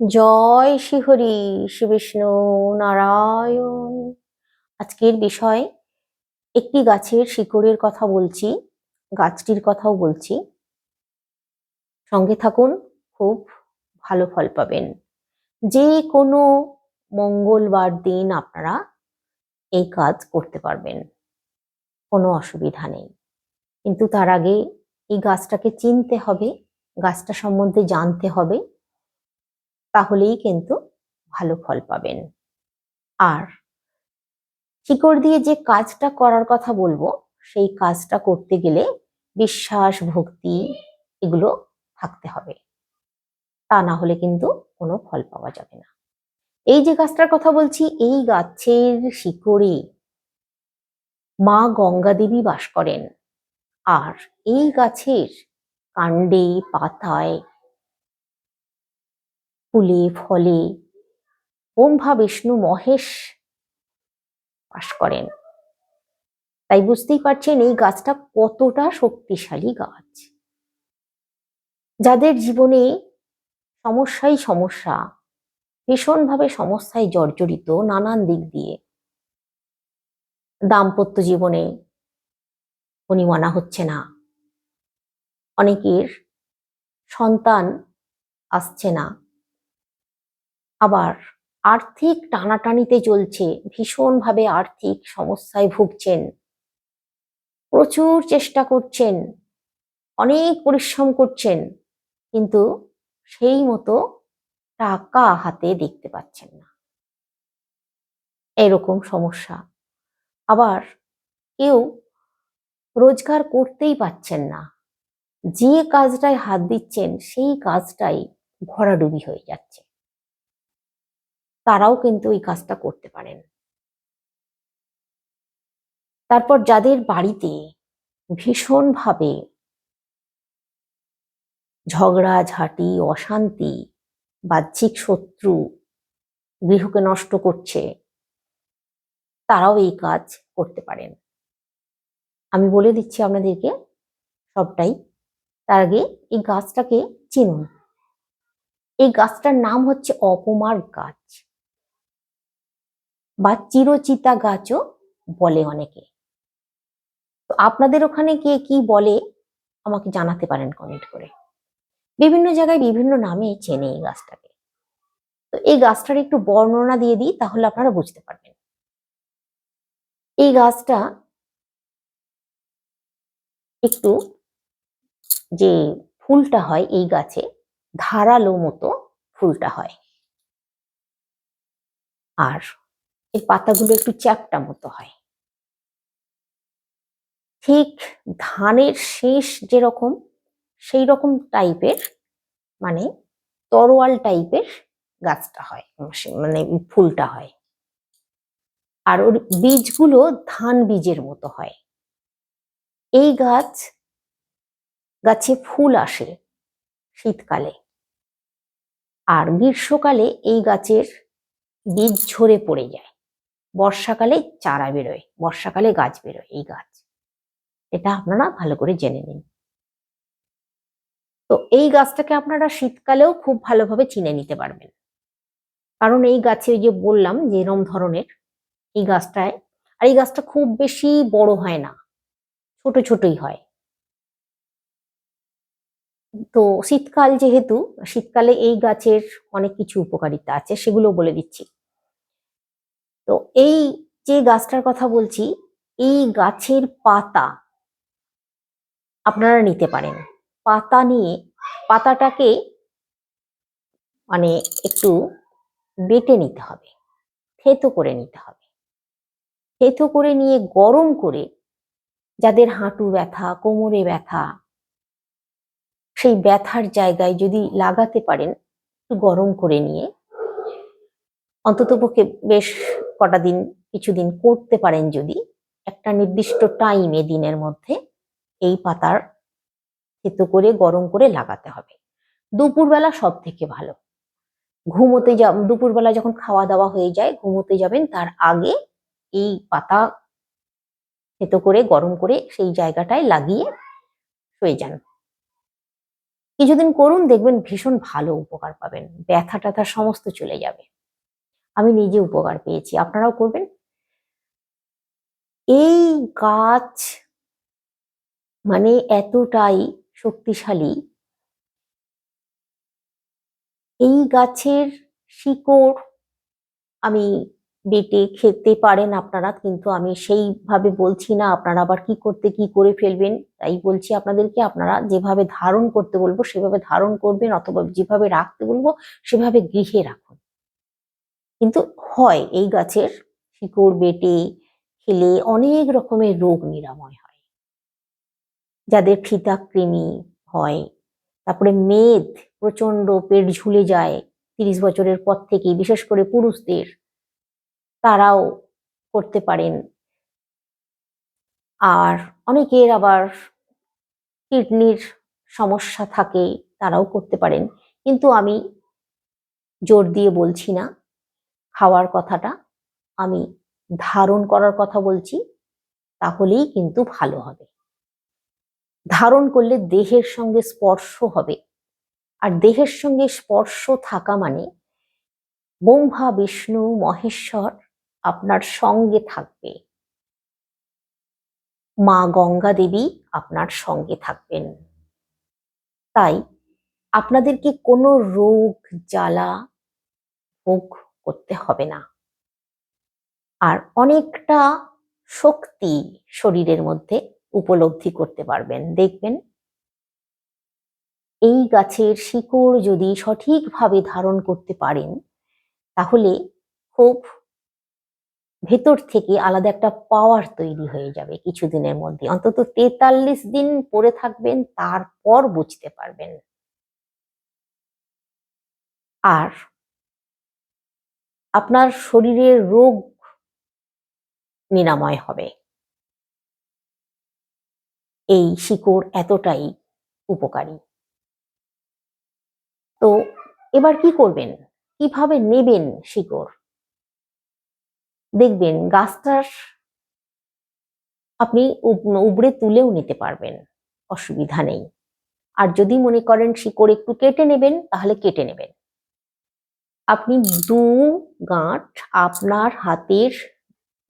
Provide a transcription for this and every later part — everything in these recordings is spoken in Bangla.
জয় শ্রীহরি শ্রী বিষ্ণু নারায়ণ। আজকের বিষয়, একটি গাছের শিকড়ের কথা বলছি, গাছটির কথাও বলছি। সঙ্গে থাকুন, খুব ভালো ফল পাবেন। যে কোনো মঙ্গলবার দিন আপনারা এই কাজ করতে পারবেন, কোনো অসুবিধা নেই। কিন্তু তার আগে এই গাছটাকে চিনতে হবে, গাছটা সম্বন্ধে জানতে হবে। তাহলেই কিন্তু ভালো ফল পাবেন। আর শিকড় দিয়ে যে কাজটা করার কথা বলব, সেই কাজটা করতে গেলে বিশ্বাস, ভক্তি এগুলো থাকতে হবে। তা না হলে কিন্তু কোনো ফল পাওয়া যাবে না। এই যে গাছটার কথা বলছি, এই গাছের শিকড়ে মা গঙ্গা দেবী বাস করেন। আর এই গাছের কাণ্ডে, পাতায় ফুলে ফলে। ব্রহ্মা, বিষ্ণু, মহেশ বাস করেন। তাই বুঝতেই পারছেন এই গাছটা কতটা শক্তিশালী গাছ। যাদের জীবনে সমস্যাই সমস্যা, ভীষণভাবে সমস্যায় জর্জরিত নানান দিক দিয়ে দাম্পত্য জীবনে মানা হচ্ছে না। অনেকের সন্তান আসছে না। আবার আর্থিক টানাটানিতে চলছে, ভীষণভাবে আর্থিক সমস্যায় ভুগছেন। প্রচুর চেষ্টা করছেন, অনেক পরিশ্রম করছেন, কিন্তু সেই মতো টাকা হাতে দেখতে পাচ্ছেন না। এরকম সমস্যা। আবার কেউ রোজগার করতেই পাচ্ছেন না। যে কাজটায় হাত দিচ্ছেন, সেই কাজটাই ভরাডুবি হয়ে যাচ্ছে। তারাও কিন্তু এই কাজটা করতে পারেন। তারপর যাদের বাড়িতে ভীষণভাবে ঝগড়া, ঝাঁটি, অশান্তি, বাহ্যিক শত্রু গৃহকে নষ্ট করছে, তারাও এই কাজ করতে পারেন। আমি বলে দিচ্ছি আপনাদেরকে সবটাই। তার আগে এই গাছটাকে চিনুন। এই গাছটার নাম হচ্ছে অপমার গাছ। বা চিরচিতা গাছও বলে অনেকে। তো আপনাদের ওখানে কে কি বলে আমাকে জানাতে পারেন কমেন্ট করে। বিভিন্ন জায়গায় বিভিন্ন নামে চেনে এই গাছটাকে। তো এই গাছটার একটু বর্ণনা দিয়ে দিই তাহলে আপনারা বুঝতে পারবেন। এই গাছটা একটু যে ফুলটা হয় এই গাছে ধারালো মতো ফুলটা হয়। আর এর পাতাগুলো একটু চ্যাপটা মতো হয়। ঠিক ধানের শেষ যেরকম সেই রকম টাইপের মানে তরোয়াল টাইপের গাছটা হয় মানে ফুলটা হয়। আর ওর বীজগুলো ধান বীজের মতো হয়। এই গাছ, গাছে ফুল আসে শীতকালে। আর গ্রীষ্মকালে এই গাছের বীজ ঝরে পড়ে যায়। বর্ষাকালে চারা বেরোয়, বর্ষাকালে গাছ বেরোয় এই গাছ। এটা আপনারা ভালো করে জেনে নিন। তো এই গাছটাকে আপনারা শীতকালেও খুব ভালোভাবে চিনে নিতে পারবেন। কারণ এই গাছে ওই যে বললাম যে এরম ধরনের এই গাছটায়, আর এই গাছটা খুব বেশি বড় হয় না, ছোট ছোটই হয়। তো শীতকাল যেহেতু, শীতকালে এই গাছের অনেক কিছু উপকারিতা আছে, সেগুলো বলে দিচ্ছি। তো এই যে গাছটার কথা বলছি, এই গাছের পাতা আপনারা নিতে পারেন। পাতা নিয়ে পাতাটাকে মানে একটু বেটে নিতে হবে, থেতো করে নিতে হবে। থেতো করে নিয়ে গরম করে যাদের হাঁটু ব্যথা, কোমরে ব্যথা, সেই ব্যথার জায়গায় যদি লাগাতে পারেন, একটু গরম করে নিয়ে অন্ততপক্ষে বেশ কটা দিন কিছুদিন করতে পারেন যদি। একটা নির্দিষ্ট টাইমে দিনের মধ্যে এই পাতার থেতো করে, গরম করে লাগাতে হবে। দুপুরবেলা সব থেকে ভালো। ঘুমোতে যা, দুপুরবেলা যখন খাওয়া দাওয়া হয়ে যায়, ঘুমোতে যাবেন, তার আগে এই পাতা থেতো করে, গরম করে সেই জায়গাটায় লাগিয়ে শুয়ে যান। কিছুদিন করুন, দেখবেন ভীষণ ভালো উপকার পাবেন। ব্যথা ট্যাথা সমস্ত চলে যাবে। আমি নিজে উপকার পেয়েছি। আপনারাও করবেন। এই গাছ মানে এতটাই শক্তিশালী। এই গাছের শিকড় আমি বেটে খেতে পারেন আপনারা, কিন্তু আমি সেইভাবে বলছি না, আপনারা আবার কি করতে, কি করে ফেলবেন, তাই বলছি আপনাদেরকে, আপনারা যেভাবে ধারণ করতে বলব, সেভাবে ধারণ করবেন, অথবা যেভাবে রাখতে বলব, সেভাবে গৃহে রাখুন। কিন্তু হয় এই গাছের শিকড়, বেটে, খেলে অনেক রকমের রোগ নিরাময় হয়। যাদের ফিতা কৃমি হয়, তারপরে মেদ প্রচণ্ড পেট ঝুলে যায় তিরিশ বছরের পর থেকে বিশেষ করে পুরুষদের, তারাও করতে পারেন। আর অনেকের আবার কিডনির সমস্যা থাকে, তারাও করতে পারেন। কিন্তু আমি জোর দিয়ে বলছি না। খাওয়ার কথাটা আমি ধারণ করার কথা বলছি, তাহলেই কিন্তু ভালো হবে। ধারণ করলে দেহের সঙ্গে স্পর্শ হবে। আর দেহের সঙ্গে স্পর্শ থাকা মানে ব্রহ্মা, বিষ্ণু, মহেশ্বর আপনার সঙ্গে থাকবে। মা গঙ্গা দেবী আপনার সঙ্গে থাকবেন। তাই আপনাদেরকে কোনো রোগ, জ্বালা, ভোগ করতে হবে না। আর অনেকটা শক্তি শরীরের মধ্যে উপলব্ধি করতে পারবেন। দেখবেন, এই গাছের শিকড় যদি সঠিকভাবে ধারণ করতে পারেন, তাহলে খুব ভেতর থেকে আলাদা একটা পাওয়ার তৈরি হয়ে যাবে কিছুদিনের মধ্যে। অন্তত তেতাল্লিশ দিন পরে থাকবেন, তারপর বুঝতে পারবেন। আর আপনার শরীরের রোগ নিরাময় হবে। এই শিকড় এতটাই উপকারী। তো এবার কি করবেন? কীভাবে নেবেন শিকড়? দেখবেন গাছটার আপনি উবড়ে তুলেও নিতে পারবেন, অসুবিধা নেই। আর যদি মনে করেন শিকড় একটু কেটে নেবেন, তাহলে কেটে নেবেন। আপনি দু গাঁট আপনার হাতের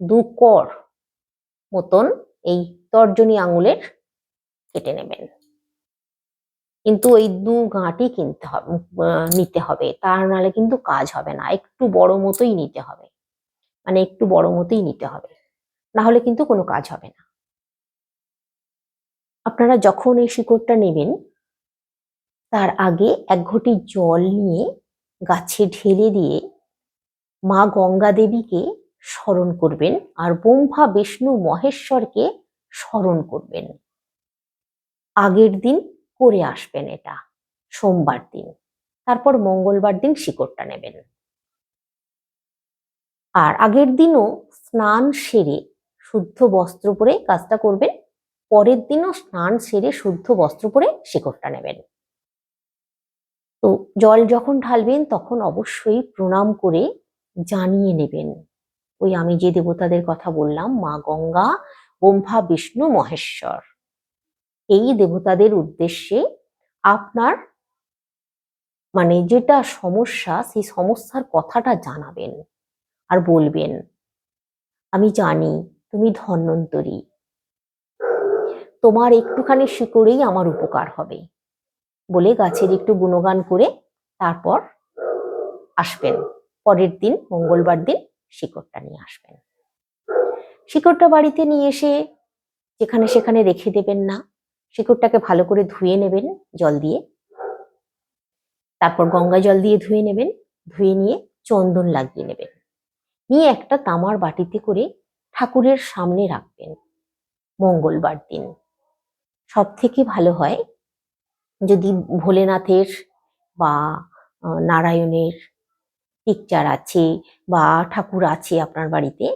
দু কর মতন এই তর্জনী আঙুলের কেটে নেবেন। কিন্তু ওই দু গাঁটই কিনতে হবে নিতে হবে। তার নাহলে কিন্তু কাজ হবে না। একটু বড় মতোই নিতে হবে। মানে একটু বড় মতোই নিতে হবে। না হলে কিন্তু কোনো কাজ হবে না। আপনারা যখন এই শিকড়টা নেবেন, তার আগে এক ঘটি জল নিয়ে গাছে ঢেলে দিয়ে মা গঙ্গা দেবীকে স্মরণ করবেন আর ব্রহ্মা, বিষ্ণু, মহেশ্বরকে স্মরণ করবেন। আগের দিন করে আসবেন এটা, সোমবার দিন। তারপর মঙ্গলবার দিন শিকড়টা নেবেন। আর আগের দিনও স্নান সেরে শুদ্ধ বস্ত্র পরে কাজটা করবেন, পরের দিনও স্নান সেরে শুদ্ধ বস্ত্র পরে শিকড়টা নেবেন। তো জল যখন ঢালবেন, তখন অবশ্যই প্রণাম করে জানিয়ে নেবেন। ওই আমি যে দেবতাদের কথা বললাম, মা গঙ্গা, ব্রহ্মা, বিষ্ণু, মহেশ্বর। এই দেবতাদের উদ্দেশ্যে আপনার মানে যেটা সমস্যা, সেই সমস্যার কথাটা জানাবেন আর বলবেন, আমি জানি তুমি ধন্বন্তরী। তোমার একটুখানি শিকড়েই আমার উপকার হবে। বলে গাছের একটু গুণগান করে তারপর আসবেন। পরের দিন, মঙ্গলবার দিন শিকড়টা নিয়ে আসবেন। শিকড়টা বাড়িতে নিয়ে এসে যেখানে সেখানে রেখে দেবেন না। শিকড়টাকে ভালো করে ধুয়ে নেবেন জল দিয়ে। তারপর গঙ্গা জল দিয়ে ধুয়ে নেবেন। ধুয়ে নিয়ে চন্দন লাগিয়ে নেবেন। নিয়ে একটা তামার বাটিতে করে ঠাকুরের সামনে রাখবেন মঙ্গলবার দিন। সব থেকে ভালো হয় যদি ভোলেনাথের বা নারায়ণের পিকচার আছে বা ঠাকুর আছে আপনার বাড়িতে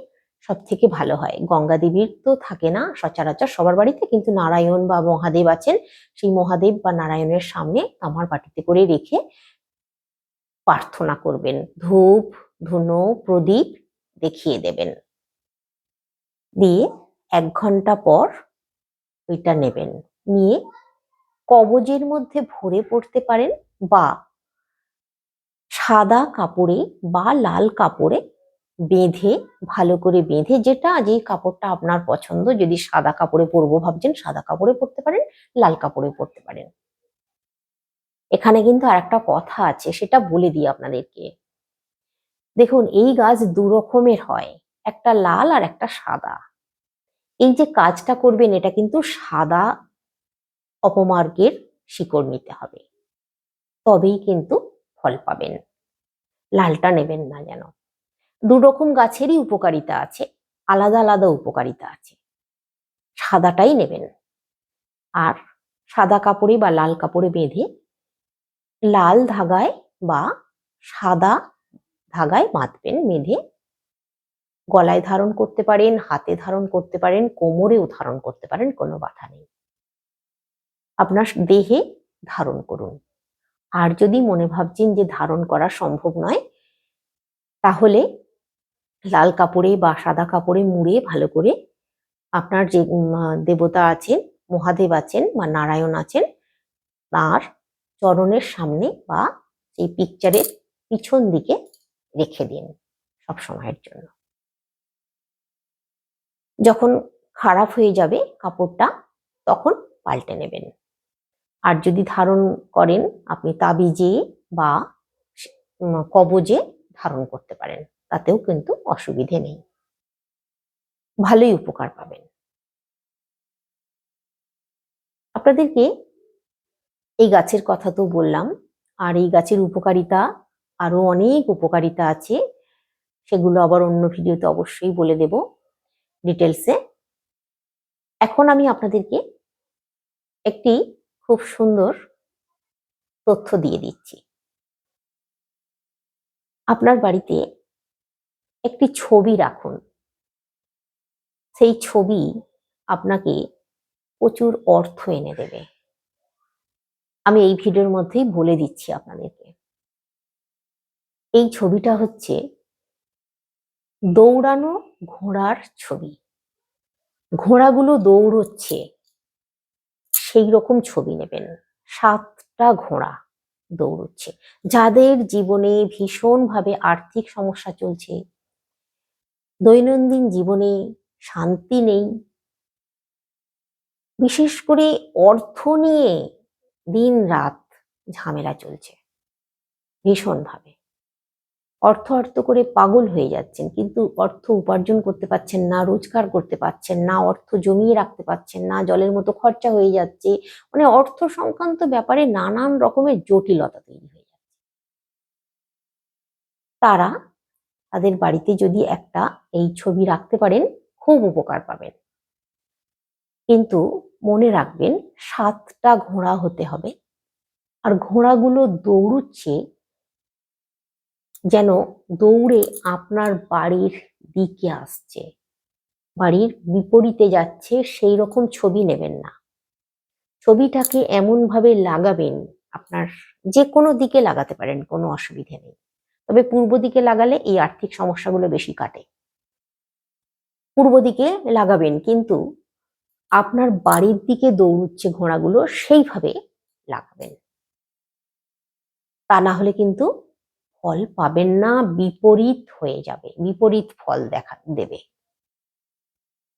সব থেকে ভালো হয়। গঙ্গা দেবীর তো থাকে না সচরাচর সবার বাড়িতে, কিন্তু নারায়ণ বা মহাদেব আছেন, সেই মহাদেব বা নারায়ণের সামনে আমার বাটিতে করে রেখে প্রার্থনা করবেন। ধূপ, ধুনো, প্রদীপ দেখিয়ে দেবেন। দিয়ে এক ঘণ্টা পর ওইটা নেবেন। নিয়ে কবজের মধ্যে ভরে পড়তে পারেন বা সাদা কাপড়ে বা লাল কাপড়ে বেঁধে, ভালো করে বেঁধে যেটা যে কাপড়টা আপনার পছন্দ, যদি সাদা কাপড়ে পরবো ভাবছেন, সাদা কাপড়ে পরতে পারেন, লাল কাপড়ে পরতে পারেন। এখানে কিন্তু আর একটা কথা আছে, সেটা বলে দিই আপনাদেরকে। দেখুন, এই গাছ দু রকমের হয়, একটা লাল আর একটা সাদা। এই যে কাজটা করবেন, এটা কিন্তু সাদা অপমার্গের শিকড় নিতে হবে। তবেই কিন্তু ফল পাবেন। লালটা নেবেন না যেন। দু রকম গাছেরই উপকারিতা আছে, আলাদা আলাদা উপকারিতা আছে। সাদাটাই নেবেন। আর সাদা কাপড়ে বা লাল কাপড়ে বেঁধে লাল ধাগায় বা সাদা ধাগায় বাঁধবেন, বেঁধে গলায় ধারণ করতে পারেন, হাতে ধারণ করতে পারেন, কোমরেও ধারণ করতে পারেন, কোনো বাধা নেই। আপনার দেহে ধারণ করুন। আর যদি মনে ভাবছেন যে ধারণ করা সম্ভব নয়, তাহলে লাল কাপড়ে বা সাদা কাপড়ে মুড়ে ভালো করে আপনার যে দেবতা আছেন, মহাদেব আছেন বা নারায়ণ আছেন, তার চরণের সামনে বা সেই পিকচারের পিছন দিকে রেখে দিন সব সময়ের জন্য। যখন খারাপ হয়ে যাবে কাপড়টা, তখন পাল্টে নেবেন। আর যদি ধারণ করেন, আপনি তাবিজে বা কবজে ধারণ করতে পারেন। তাতেও কিন্তু অসুবিধে নেই। ভালোই উপকার পাবেন। আপনাদেরকে এই গাছের কথা তো বললাম, আর এই গাছের উপকারিতা আরও অনেক উপকারিতা আছে। সেগুলো আবার অন্য ভিডিওতে অবশ্যই বলে দেব ডিটেলসে। এখন আমি আপনাদেরকে একটি খুব সুন্দর তথ্য দিয়ে দিচ্ছি। আপনার বাড়িতে একটি ছবি রাখুন। সেই ছবি আপনাকে প্রচুর অর্থ এনে দেবে। আমি এই ভিডিওর মধ্যেই বলে দিচ্ছি আপনাদেরকে। এই ছবিটা হচ্ছে দৌড়ানো ঘোড়ার ছবি। ঘোড়াগুলো দৌড়চ্ছে। সেই রকম ছবি নেবেন। সাতটা ঘোড়া দৌড়চ্ছে। যাদের জীবনে ভীষণভাবে আর্থিক সমস্যা চলছে, দৈনন্দিন জীবনে শান্তি নেই, বিশেষ করে অর্থ নিয়ে দিন রাত ঝামেলা চলছে, ভীষণভাবে। অর্থ অর্থ করে পাগল হয়ে যাচ্ছেন। কিন্তু অর্থ উপার্জন করতে পারছেন না, রোজগার করতে পারছেন না, অর্থ জমিয়ে রাখতে পারছেন না, জলের মতো খরচা হয়ে যাচ্ছে। মানে অর্থ সংক্রান্ত ব্যাপারে নানান রকমের জটিলতা তৈরি হয়ে যাচ্ছে। তারা তাদের বাড়িতে যদি একটা এই ছবি রাখতে পারেন, খুব উপকার পাবেন। কিন্তু মনে রাখবেন, সাতটা ঘোড়া হতে হবে। আর ঘোড়াগুলো দৌড়চ্ছে যেন দৌড়ে আপনার বাড়ির দিকে আসছে। বাড়ির বিপরীতে যাচ্ছে, সেই রকম ছবি নেবেন না। ছবিটাকে এমন ভাবে লাগাবেন, আপনার যে কোনো দিকে লাগাতে পারেন, কোনো অসুবিধে নেই। তবে পূর্ব দিকে লাগালে এই আর্থিক সমস্যাগুলো বেশি কাটে। পূর্ব দিকে লাগাবেন, কিন্তু আপনার বাড়ির দিকে দৌড়চ্ছে ঘোড়াগুলো সেইভাবে লাগাবেন। তা না হলে কিন্তু ফল পাবেন না, বিপরীত হয়ে যাবে, বিপরীত ফল দেখা দেবে।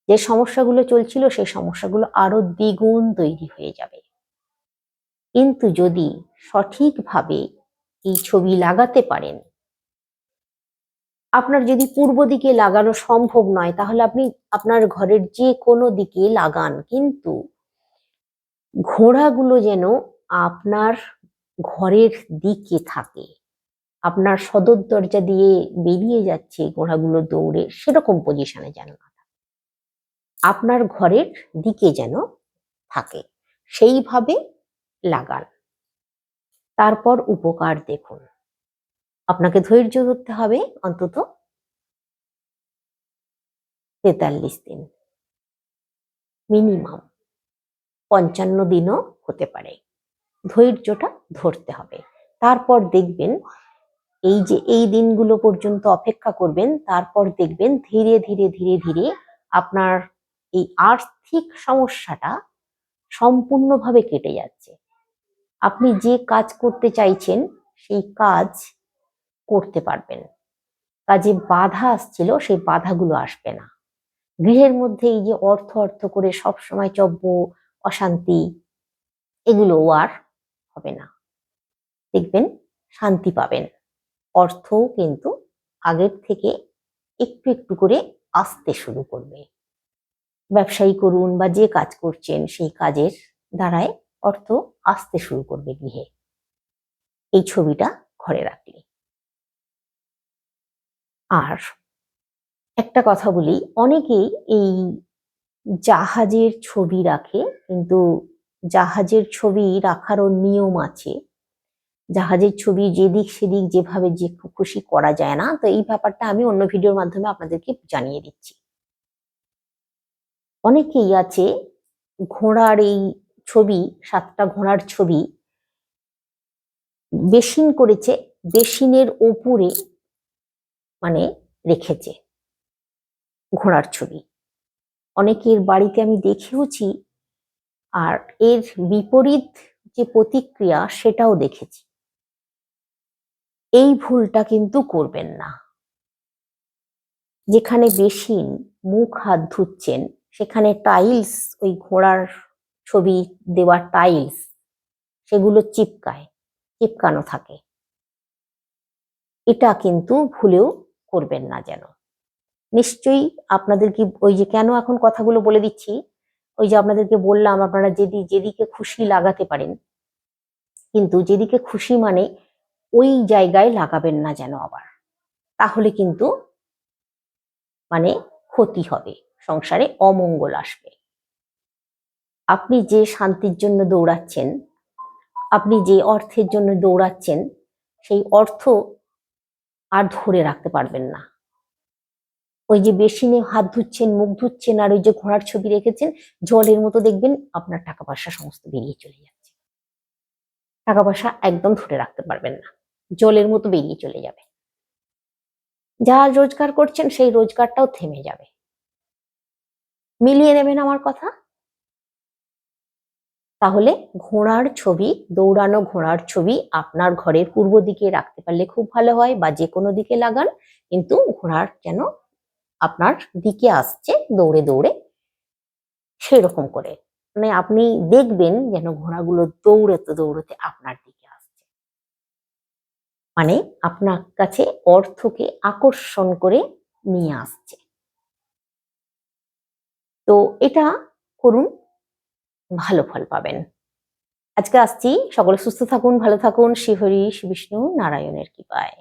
যে সমস্যাগুলো চলছিল, সেই সমস্যাগুলো আরও দ্বিগুণ তৈরি হয়ে যাবে। কিন্তু যদি সঠিকভাবে এই ছবি লাগাতে পারেন, আপনার যদি পূর্ব দিকে লাগানো সম্ভব নয়, তাহলে আপনি আপনার ঘরের যে কোনো দিকে লাগান। কিন্তু ঘোড়াগুলো যেন আপনার ঘরের দিকে থাকে আপনার সদর দরজা দিয়ে বেরিয়ে যাচ্ছে ঘোড়াগুলো দৌড়ে সেরকম পজিশনে যেন না থাকে। আপনার ঘরের দিকে যেন থাকে, সেইভাবে লাগান। তারপর উপকার দেখুন। আপনাকে ধৈর্য ধরতে হবে অন্তত তেতাল্লিশ দিন। মিনিমাম পঞ্চান্ন দিনও হতে পারে। ধৈর্যটা ধরতে হবে। তারপর দেখবেন এই যে এই দিনগুলো পর্যন্ত অপেক্ষা করবেন, তারপর দেখবেন ধীরে ধীরে ধীরে ধীরে আপনার এই আর্থিক সমস্যাটা সম্পূর্ণভাবে কেটে যাচ্ছে। আপনি যে কাজ করতে চাইছেন, সেই কাজ করতে পারবেন। কাজে বাধা আসছিল, সেই বাধাগুলো আসবে না। গৃহের মধ্যে এই যে অর্থ অর্থ করে সব সময় চব্য, অশান্তি, এগুলো আর হবে না। দেখবেন শান্তি পাবেন। অর্থও কিন্তু আগের থেকে একটু একটু করে আসতে শুরু করবে। ব্যবসায়ী করুন বা যে কাজ করছেন সেই কাজের দ্বারায় অর্থ আসতে শুরু করবে গৃহে। এই ছবিটা ঘরে রাখলে। আর একটা কথা বলি, অনেকেই এই জাহাজের ছবি রাখে, কিন্তু জাহাজের ছবি রাখারও নিয়ম আছে। জাহাজের ছবি, যেদিক সেদিক যেভাবে যে খুশি করা যায় না, তো এই ব্যাপারটা আমি অন্য ভিডিওর মাধ্যমে আপনাদেরকে জানিয়ে দিচ্ছি। অনেকেই আছে, ঘোড়ার এই ছবি, সাতটা ঘোড়ার ছবি, বেসিন করেছে, বেসিনের ওপরে মানে রেখেছে ঘোড়ার ছবি। অনেকের বাড়িতে আমি দেখেওছি, আর এর বিপরীত যে প্রতিক্রিয়া সেটাও দেখেছি। এই ভুলটা কিন্তু করবেন না। যেখানে বেসিন মুখ হাত ধুচ্ছেন, সেখানে টাইলস, ওই ঘোড়ার ছবি দেওয়া টাইলস, সেগুলো চিপকায়, চিপকানো থাকে। এটা কিন্তু ভুলেও করবেন না যেন। নিশ্চয়ই আপনাদের কি ওই যে কেন এখন কথাগুলো বলে দিচ্ছি, ওই যে আপনাদেরকে বললাম, আপনারা যেদি, যেদিকে খুশি লাগাতে পারেন, কিন্তু যেদিকে খুশি মানে ওই জায়গায় লাগাবেন না যেন আবার। তাহলে কিন্তু মানে ক্ষতি হবে, সংসারে অমঙ্গল আসবে। আপনি যে শান্তির জন্য দৌড়াচ্ছেন, আপনি যে অর্থের জন্য দৌড়াচ্ছেন, সেই অর্থ আর ধরে রাখতে পারবেন না। ওই যে বেসিনে হাত ধুচ্ছেন, মুখ ধুচ্ছেন, আর ওই যে ঘোড়ার ছবি রেখেছেন, জলের মতো দেখবেন আপনার টাকা পয়সা সমস্ত বেরিয়ে চলে যাচ্ছে। টাকা পয়সা একদম ধরে রাখতে পারবেন না। জলের মতো বেরিয়ে চলে যাবে। যা রোজগার করছেন, সেই রোজগারটাও থেমে যাবে। মিলিয়ে নেবেন আমার কথা? তাহলে ঘোড়ার ছবি, দৌড়ানো ঘোড়ার ছবি আপনার ঘরের পূর্ব দিকে রাখতে পারলে খুব ভালো হয় বা যে কোনো দিকে লাগান, কিন্তু ঘোড়ার যেন আপনার দিকে আসছে দৌড়ে দৌড়ে সেরকম করে। মানে আপনি দেখবেন যেন ঘোড়াগুলো দৌড়াতে দৌড়াতে আপনার দিকে মানে আপনার কাছে অর্থকে আকর্ষণ করে নিয়ে আসছে। তো এটা করুন, ভালো ফল পাবেন। আজকে আসছি, সকলে সুস্থ থাকুন, ভালো থাকুন। শ্রীহরি শ্রী বিষ্ণু, নারায়ণের কৃপায়।